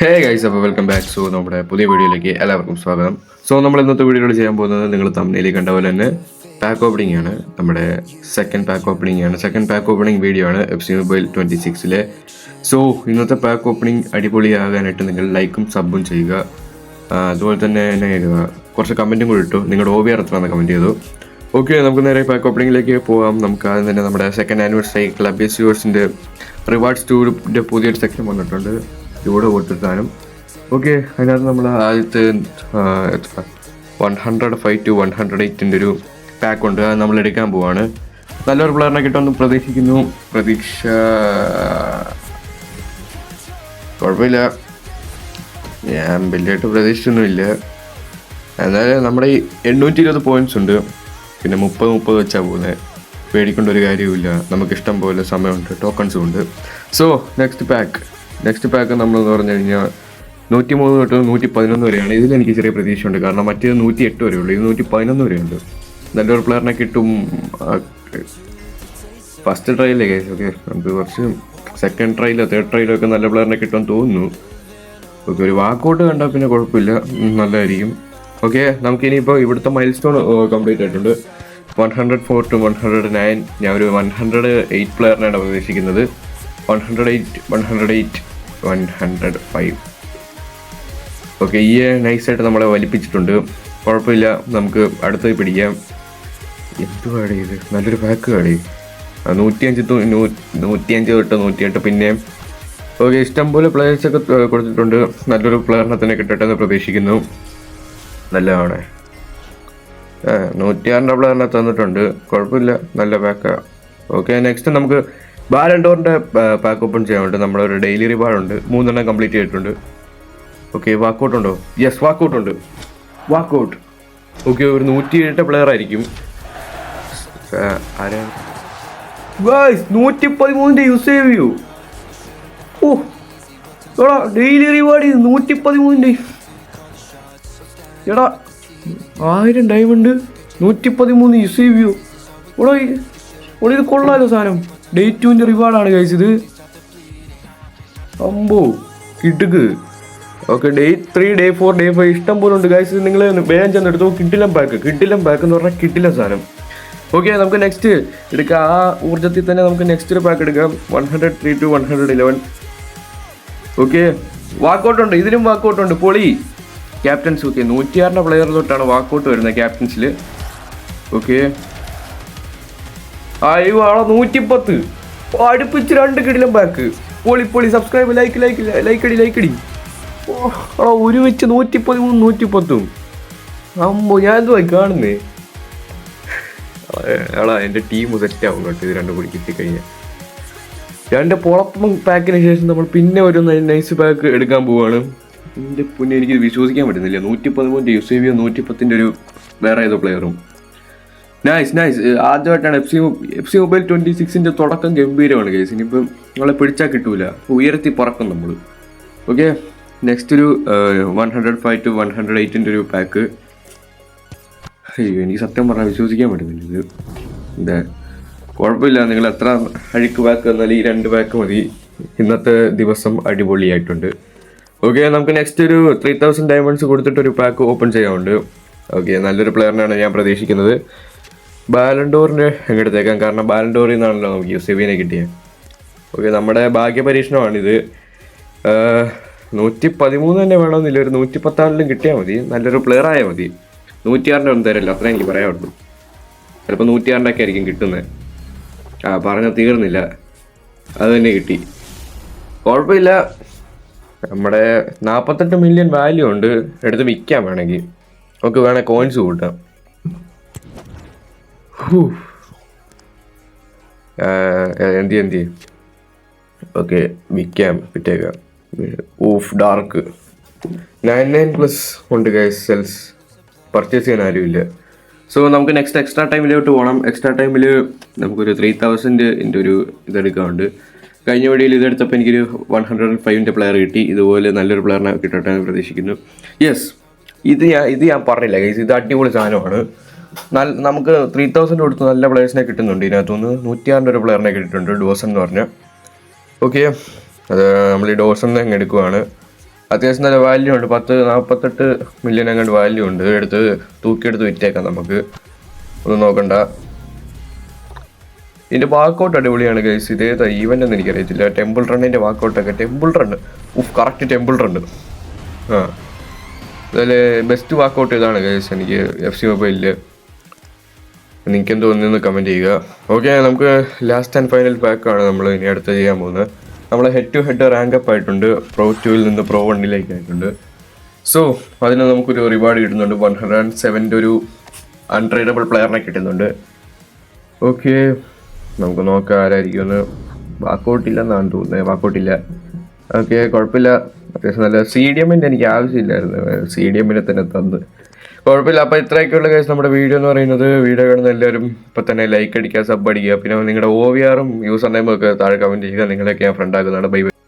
ഹേ guys അപ്പോൾ welcome back so നമ്മുടെ പുതിയ വീഡിയോയിലേക്ക് എല്ലാവർക്കും സ്വാഗതം. സോ നമ്മൾ ഇന്നത്തെ വീഡിയോയിൽ ചെയ്യാൻ പോകുന്നത് നിങ്ങൾ തമ്മിലേക്ക് കണ്ട പോലെ തന്നെ പാക്ക് ഓപ്പണിംഗ് ആണ്. നമ്മുടെ സെക്കൻഡ് പാക്ക് ഓപ്പണിംഗ് ആണ്. സെക്കൻഡ് പാക്ക് ഓപ്പണിംഗ് വീഡിയോ ആണ് എഫ് സി മൊബൈൽ ട്വന്റി സിക്സിലെ സോ ഇന്നത്തെ പാക്ക് ഓപ്പണിംഗ് അടിപൊളിയാകാനായിട്ട് നിങ്ങൾ ലൈക്കും സബും ചെയ്യുക. അതുപോലെ തന്നെ എന്നെ കുറച്ച് കമന്റും കൂടി ഇട്ടു. നിങ്ങളുടെ ഓബിയർ എത്രയാണെന്ന് കമന്റ് ചെയ്തു. ഓക്കെ നമുക്ക് നേരെ പാക്ക് ഓപ്പണിങ്ങിലേക്ക് പോകാം നമുക്ക് ആദ്യം തന്നെ നമ്മുടെ സെക്കൻഡ് ആനിവേഴ്സറി ക്ലബ് യൂവേഴ്സിന്റെ റിവാർഡ്സ് ടൂറിന്റെ പുതിയൊരു സെക്ഷൻ വന്നിട്ടുണ്ട്. ഇവിടെ കൊടുത്തിട്ടാനും ഓക്കെ അതിനകത്ത് നമ്മൾ ആദ്യത്തെ one hundred five two one hundred എയ്റ്റിന്റെ ഒരു പാക്ക് ഉണ്ട്. അത് നമ്മൾ എടുക്കാൻ പോവാണ്. നല്ലൊരു പ്ലെയറിനെ കിട്ടുമെന്ന് പ്രതീക്ഷിക്കുന്നു. പ്രതീക്ഷ കുഴപ്പമില്ല. ഞാൻ വലിയതായിട്ട് പ്രതീക്ഷിച്ചൊന്നുമില്ല. എന്നാലും നമ്മുടെ ഈ എണ്ണൂറ്റി ഇരുപത് പോയിന്റ്സ് ഉണ്ട്. പിന്നെ മുപ്പത് മുപ്പത് വെച്ചാൽ പോകുന്നത് പേടിക്കേണ്ട ഒരു കാര്യവുമില്ല. നമുക്ക് ഇഷ്ടം പോലെ സമയമുണ്ട് ടോക്കൺസും ഉണ്ട്. So next pack next pack നമ്മളെന്ന് പറഞ്ഞു കഴിഞ്ഞാൽ നൂറ്റി മൂന്ന് തൊട്ട് നൂറ്റി പതിനൊന്ന് വരെയാണ്. ഇതിൽ എനിക്ക് ചെറിയ പ്രതീക്ഷയുണ്ട്. കാരണം മറ്റേത് നൂറ്റി എട്ട് വരെ ഉള്ളൂ. ഇത് നൂറ്റി പതിനൊന്ന് വരെയുണ്ട് നല്ലൊരു പ്ലെയറിനെ കിട്ടും. ഫസ്റ്റ് ട്രയലേ കേസ് ഓക്കെ നമുക്ക് കുറച്ച് സെക്കൻഡ് ട്രയലോ തേർഡ് ട്രയലോ ഒക്കെ നല്ല പ്ലെയറിനെ കിട്ടുമെന്ന് തോന്നുന്നു. ഓക്കെ ഒരു വാക്കൗട്ട് കണ്ടാൽ പിന്നെ കുഴപ്പമില്ല. നല്ലതായിരിക്കും. ഓക്കെ നമുക്ക് ഇനിയിപ്പോൾ ഇവിടുത്തെ മൈൽ സ്റ്റോൺ കംപ്ലീറ്റ് ആയിട്ടുണ്ട്. One hundred four two one hundred nine ഞാൻ ഒരു വൺ ഹൺഡ്രഡ് എയ്റ്റ് പ്ലെയറിനാണ് പ്രതീക്ഷിക്കുന്നത്. One hundred eight one hundred eight one hundred five okay ഈ നൈസായിട്ട് നമ്മളെ വലിപ്പിച്ചിട്ടുണ്ട്. കുഴപ്പമില്ല നമുക്ക് അടുത്ത് പിടിക്കാം. എന്തുവാടെ ഇത്? നല്ലൊരു പാക്ക് അഞ്ച് നൂറ്റി നൂറ്റിയഞ്ച് തൊട്ട് നൂറ്റിയെട്ട് പിന്നെ. ഓക്കെ ഇഷ്ടംപോലെ പ്ലെയേഴ്സൊക്കെ കൊടുത്തിട്ടുണ്ട്. നല്ലൊരു പ്ലെയറിനെ തന്നെ കിട്ടട്ടെ എന്ന് പ്രതീക്ഷിക്കുന്നു. നല്ലതാണ്. നൂറ്റിയാറിന്റെ പ്ലെയറിനെ തന്നിട്ടുണ്ട്. കുഴപ്പമില്ല നല്ല പാക്കാണ് ഓക്കെ നെക്സ്റ്റ് നമുക്ക് ബാലൻഡോറിന്റെ പാക്ക് ഓപ്പൺ ചെയ്യാനുണ്ട്. ഒരു ഡെയിലി റിവാർഡുണ്ട് മൂന്നെണ്ണം കംപ്ലീറ്റ് ചെയ്തിട്ടുണ്ട്. ഓക്കെ വാക്കൗട്ട് ഉണ്ടോ? യെസ് വാക്കൗട്ട് ഉണ്ട്. വാക്കൗട്ട് ഓക്കെ ഒരു നൂറ്റി എട്ട് പ്ലെയർ ആയിരിക്കും നൂറ്റി പതിമൂന്നിന്റെ യൂസ് ചെയ്യൂ. ഓ എടാ ഡെയിലി റിവാർഡ് ചെയ്ത് നൂറ്റി പതിമൂന്നിന്റെ എടാ ആയിരം ഡയമണ്ട് നൂറ്റി പതിമൂന്ന് യൂസ് ചെയ്യൂ. എടാ ഓടി എടാ ഇത് കൊള്ളാലോ സാധനം. ഡേ ടുവിന്റെ റിവാർഡാണ് ഇത്. അമ്പോ കിട്ടുക്ക്. Okay day three day four day five ഇഷ്ടം പോലെ ഉണ്ട് ഗൈസ് നിങ്ങൾ വേഗം ചെന്ന് എടുത്തു. കിട്ടിലം പാക്ക് കിട്ടിലം പാക്ക് എന്ന് പറഞ്ഞാൽ കിട്ടിലം സാധനം. ഓക്കെ നമുക്ക് നെക്സ്റ്റ് എടുക്കാം. ആ ഊർജത്തിൽ തന്നെ നമുക്ക് നെക്സ്റ്റ് ഒരു പാക്ക് എടുക്കാം. One hundred three two one hundred eleven okay walkout ഉണ്ട്. ഇതിലും വാക്കൗട്ട് ഉണ്ട്. പൊളി. ക്യാപ്റ്റൻസ് ഓക്കെ നൂറ്റിയാറിന്റെ പ്ലെയർ തൊട്ടാണ് വാക്കൗട്ട് വരുന്നത് ക്യാപ്റ്റൻസിൽ ഓക്കെ ആളെ നൂറ്റിപ്പത്ത്. അടുപ്പിച്ച് രണ്ട് കിടിലും ബാക്ക് പൊളി പൊളി സബ്സ്ക്രൈബ് ലൈക്ക് ലൈക്ക് ലൈക്ക് അടി ലൈക്ക് അടി. ഓ ഒരു ഒരുമിച്ച് നൂറ്റി പതിമൂന്ന് നൂറ്റിപ്പത്തും. അമ്മോ ഞാൻ എന്തുവായി കാണുന്നേ? എടാ എന്റെ ടീം സെറ്റ് ആവും കേട്ടോ ഇത് രണ്ടും കൂടി കിട്ടിക്കഴിഞ്ഞാൽ രണ്ട് പൊളപ്പം പാക്കിന് ശേഷം നമ്മൾ പിന്നെ ഒരു നൈസ് പാക്ക് എടുക്കാൻ പോവാണ്. എന്റെ പുന്നെ എനിക്ക് വിശ്വസിക്കാൻ പറ്റുന്നില്ല. നൂറ്റി പതിമൂന്നിന്റെ യുസേവിയോ നൂറ്റി പത്തിന്റെ ഒരു വേറെ ഏതോ പ്ലെയറും നൈസ് നൈസ് ആദ്യമായിട്ടാണ് F C F C mobile twenty സിക്സിന്റെ തുടക്കം ഗംഭീരമാണ് കേസ് ഇനിയിപ്പം നിങ്ങളെ പിടിച്ചാൽ കിട്ടൂല. ഉയർത്തി പറക്കും നമ്മൾ ഓക്കെ നെക്സ്റ്റ് ഒരു one hundred five two one hundred എയ്റ്റിന്റെ ഒരു പാക്ക് അയ്യോ എനിക്ക് സത്യം പറഞ്ഞാൽ വിശ്വസിക്കാൻ പറ്റുന്നില്ല ഇത്. എന്താ കുഴപ്പമില്ല. നിങ്ങൾ എത്ര അഴുക്ക് പാക്ക് എന്നാലും ഈ രണ്ട് പാക്ക് മതി. ഇന്നത്തെ ദിവസം അടിപൊളിയായിട്ടുണ്ട്. ഓക്കെ നമുക്ക് നെക്സ്റ്റ് ഒരു ത്രീ തൗസൻഡ് ഡയമണ്ട്സ് കൊടുത്തിട്ട് ഒരു പാക്ക് ഓപ്പൺ ചെയ്യാറുണ്ട് ഓക്കെ നല്ലൊരു പ്ലെയറിനാണ് ഞാൻ പ്രതീക്ഷിക്കുന്നത്. ബാലൻഡോറിന്റെ എങ്ങെടുത്തേക്കാം കാരണം ബാലൻഡോറിൽ നിന്നാണല്ലോ നമുക്ക് യുസേബിനെ കിട്ടിയത് ഓക്കെ നമ്മുടെ ഭാഗ്യ പരീക്ഷണമാണിത് നൂറ്റി പതിമൂന്ന് തന്നെ വേണമെന്നില്ല. ഒരു നൂറ്റി പത്താറിലും കിട്ടിയാൽ മതി. നല്ലൊരു പ്ലെയർ ആയാൽ മതി. നൂറ്റിയാറിന്റെ ഒന്നും തരില്ല. അത്രേ എനിക്ക് പറയാനുള്ളൂ. ചിലപ്പോൾ നൂറ്റിയാറിന്റെ ഒക്കെ ആയിരിക്കും കിട്ടുന്നത് ആ പറഞ്ഞ തീർന്നില്ല. അത് തന്നെ കിട്ടി. കുഴപ്പമില്ല. നമ്മുടെ നാൽപ്പത്തെട്ട് മില്യൺ വാല്യൂ ഉണ്ട്. എടുത്ത് വിൽക്കാൻ വേണമെങ്കിൽ. നമുക്ക് വേണേൽ കോയിൻസ് കൂട്ടാം. എന്ത് എന്ത് ഓക്കെ വിൽക്കാം വിറ്റേക്കാം ഓഫ് ഡാർക്ക്. നയൻ നയൻ പ്ലസ് ഉണ്ട് ഗൈസ് സെൽസ് പർച്ചേസ് ചെയ്യാൻ ആരുമില്ല. സോ നമുക്ക് നെക്സ്റ്റ് എക്സ്ട്രാ ടൈമിലോട്ട് പോകണം എക്സ്ട്രാ ടൈമിൽ നമുക്കൊരു ത്രീ തൗസൻഡ് ഇന്റെ ഒരു ഇതെടുക്കാറുണ്ട് കഴിഞ്ഞ വഴിയിൽ ഇതെടുത്തപ്പോൾ എനിക്കൊരു വൺ ഹൺഡ്രഡ് ആൻഡ് ഫൈവിന്റെ പ്ലെയർ കിട്ടി. ഇതുപോലെ നല്ലൊരു പ്ലെയറിനെ കിട്ടട്ടെ എന്ന് പ്രതീക്ഷിക്കുന്നു. യെസ് ഇത് ഞാൻ ഇത് ഞാൻ പറഞ്ഞില്ല ഗൈസ് ഇത് അടിപൊളി സാധനമാണ്. നല്ല നമുക്ക് ത്രീ തൗസൻഡ് കൊടുത്ത് നല്ല പ്ലെയേഴ്സിനെ കിട്ടുന്നുണ്ട്. ഇതിനകത്തുനിന്ന് നൂറ്റിയാറിന്റെ ഒരു പ്ലെയറിനെ കിട്ടിയിട്ടുണ്ട് ഡോസൺ എന്ന് പറഞ്ഞാൽ ഓക്കെ അത് നമ്മൾ ഈ ഡോസൺ അങ്ങ് എടുക്കുവാണ്. അത്യാവശ്യം നല്ല വാല്യൂ ഉണ്ട്. പത്ത് നാൽപ്പത്തെട്ട് മില്യൺ അങ്ങോട്ട് വാല്യൂ ഉണ്ട്. എടുത്ത് തൂക്കിയെടുത്ത് വിറ്റേക്കാം നമുക്ക്. ഒന്ന് നോക്കണ്ട. ഇതിന്റെ വാക്കൗട്ട് അടിപൊളിയാണ് ഗൈസ് ഇതേതാ ഈവന്റ് എന്ന് എനിക്കറിയത്തില്ല. ടെമ്പിൾ റണ്ണിന്റെ വാക്കൗട്ടൊക്കെ ടെമ്പിൾ റണ്ണ് ഉഫ് കറക്റ്റ് ടെമ്പിൾ റണ്ണ് ആ. അതിൽ ബെസ്റ്റ് വാക്കൗട്ട് ഇതാണ് ഗൈസ് എനിക്ക് എഫ് സി മൊബൈലിൽ നിങ്ങൾക്ക് എന്ത് തോന്നുന്നു കമന്റ് ചെയ്യുക. ഓക്കെ നമുക്ക് ലാസ്റ്റ് ആൻഡ് ഫൈനൽ പാക്കാണ് നമ്മൾ ഇനി അടുത്ത് ചെയ്യാൻ പോകുന്നത്. നമ്മൾ head to head rank up ആയിട്ടുണ്ട്. പ്രോ ടുവിൽ നിന്ന് പ്രോ വണ്ണിലേക്ക് ആയിട്ടുണ്ട്. സോ അതിന് നമുക്കൊരു റിവാർഡ് കിട്ടുന്നുണ്ട്. വൺ ഹൺഡ്രഡ് ആൻഡ് സെവന്റെ ഒരു അൺട്രേഡബിൾ പ്ലെയറിനെ കിട്ടുന്നുണ്ട്. ഓക്കെ നമുക്ക് നോക്കാം ആരായിരിക്കുമെന്ന്. വാക്കൗട്ട് ഇല്ലെന്നാണ് തോന്നുന്നത്. വാക്കൗട്ടില്ല ഓക്കെ കുഴപ്പമില്ല. അത്യാവശ്യം നല്ല സി ഡി എമ്മിന്റെ എനിക്ക് ആവശ്യമില്ലായിരുന്നു. സി ഡി എമ്മിനെ തന്നെ തന്ന്. കുഴപ്പമില്ല. അപ്പോൾ ഇത്രയൊക്കെയുള്ള കേസ് നമ്മുടെ വീഡിയോ എന്ന് പറയുന്നത്. വീഡിയോ കാണുന്ന എല്ലാവരും ഇപ്പൊ തന്നെ ലൈക്ക് അടിക്കുക സബ് അടിക്കുക. പിന്നെ നിങ്ങളുടെ ഒ വി ആറും യൂസർ നെയിമും ഒക്കെ താഴെ കമന്റ് ചെയ്യുക. നിങ്ങളെയൊക്കെ ഞാൻ ഫ്രണ്ട് ആക്കുന്നതാണ്. Bye bye